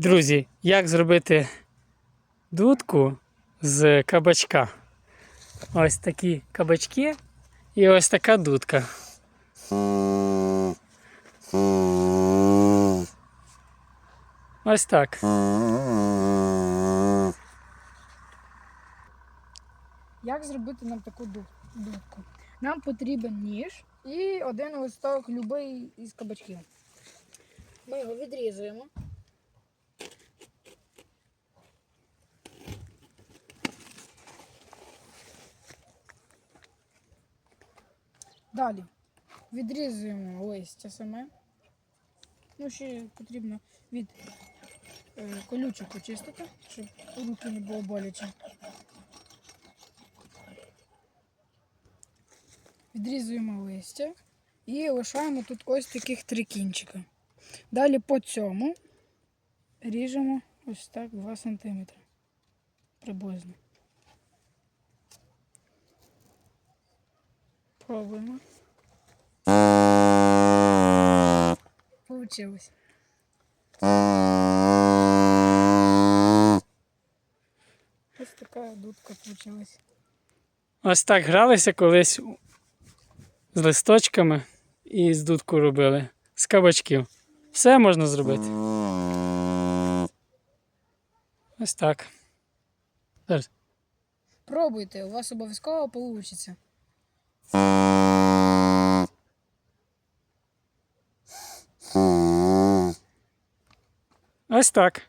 Друзі, як зробити дудку з кабачка? Ось такі кабачки і ось така дудка. Ось так. Як зробити нам таку дудку? Нам потрібен ніж і один листок любий із кабачків. Ми його відрізуємо. Далі відрізуємо листя саме. Ну, ще потрібно від е, колючок очистити, щоб руки не було боляче. Відрізуємо листя і лишаємо тут ось таких три кінчика. Далі по цьому ріжемо ось так 2 см приблизно. Пробуємо. Получилось. Ось така дудка получилась. Ось так гралися колись з листочками і з дудку робили. З кабачків. Все можна зробити. Ось так. Зараз. Пробуйте, у вас обов'язково вийде. Ось так.